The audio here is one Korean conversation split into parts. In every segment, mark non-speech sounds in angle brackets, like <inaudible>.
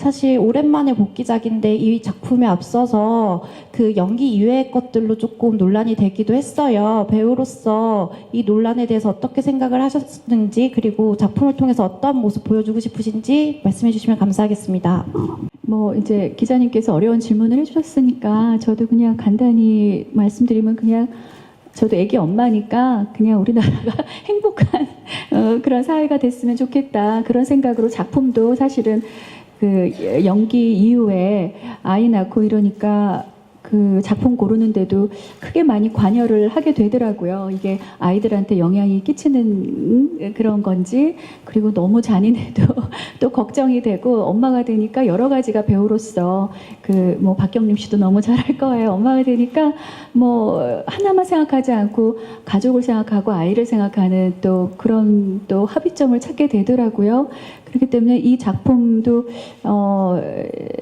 사실 오랜만에 복귀작인데 이 작품에 앞서서 그 연기 이외의 것들로 조금 논란이 되기도 했어요. 배우로서 이 논란에 대해서 어떻게 생각을 하셨는지 그리고 작품을 통해서 어떤 모습 보여주고 싶으신지 말씀해 주시면 감사하겠습니다. 뭐 이제 기자님께서 어려운 질문을 해주셨으니까 저도 그냥 간단히 말씀드리면 그냥 저도 애기 엄마니까 그냥 우리나라가 <laughs> 행복한 어, 그런 사회가 됐으면 좋겠다 그런 생각으로 작품도 사실은 그 연기 이후에 아이 낳고 이러니까 그 작품 고르는데도 크게 많이 관여를 하게 되더라고요. 이게 아이들한테 영향이 끼치는 그런 건지 그리고 너무 잔인해도 <laughs> 또 걱정이 되고 엄마가 되니까 여러 가지가 배우로서 그 뭐 박경림 씨도 너무 잘할 거예요. 엄마가 되니까 뭐 하나만 생각하지 않고 가족을 생각하고 아이를 생각하는 또 그런 또 합의점을 찾게 되더라고요. 그렇기 때문에 이 작품도 어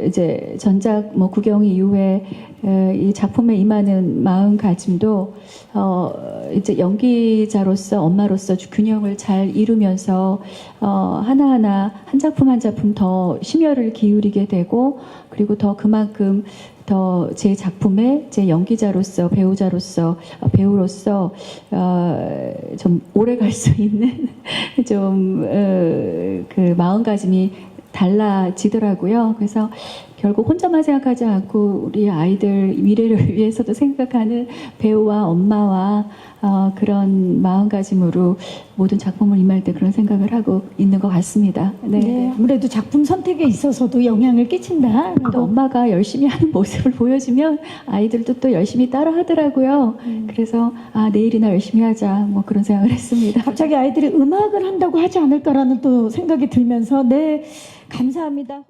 이제 전작 뭐 구경 이후에 에, 이 작품에 임하는 마음가짐도 어 이제 연기자로서 엄마로서 균형을 잘 이루면서 어 하나하나 한 작품 한 작품 더 심혈을 기울이게 되고 그리고 더 그만큼 더 제 작품에 제 연기자로서 배우자로서 어, 배우로서 어, 좀 오래 갈 수 있는 <laughs> 좀그 마음가짐이 달라지더라고요. 그래서 결국 혼자만 생각하지 않고 우리 아이들 미래를 <laughs> 위해서도 생각하는 배우와 엄마와 어, 그런 마음가짐으로 모든 작품을 임할 때 그런 생각을 하고 있는 것 같습니다. 네. 네, 아무래도 작품 선택에 있어서도 영향을 끼친다. 또 엄마가 열심히 하는 모습을 보여주면 아이들도 또 열심히 따라 하더라고요. 그래서 아 내일이나 열심히 하자 뭐 그런 생각을 했습니다. 갑자기 아이들이 음악을 한다고 하지 않을까라는 또 생각이 들면서 네 감사합니다.